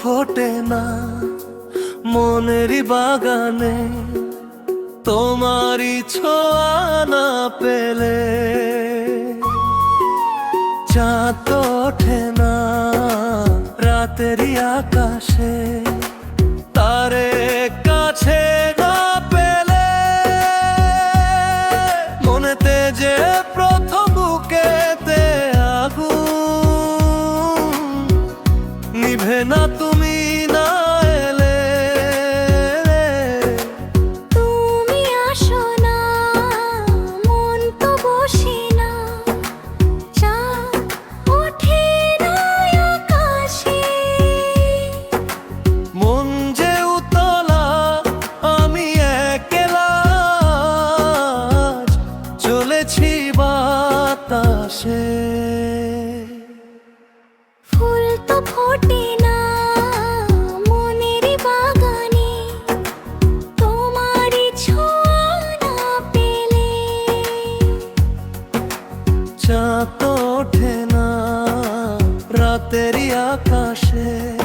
ফোটে না মনেরই বাগানে তোমারই ছোঁয়া না পেলে চাঁদ তো ওঠে না রাতেরই আকাশে। না তুমি না এলে। তুমি আসো না মন তো বসে না। চাঁদ ওঠে না আকাশে। মন যে উতলা আমি একলা। চলেছি বাতাসে। চাঁদ ওঠে না রাতেরই আকাশে।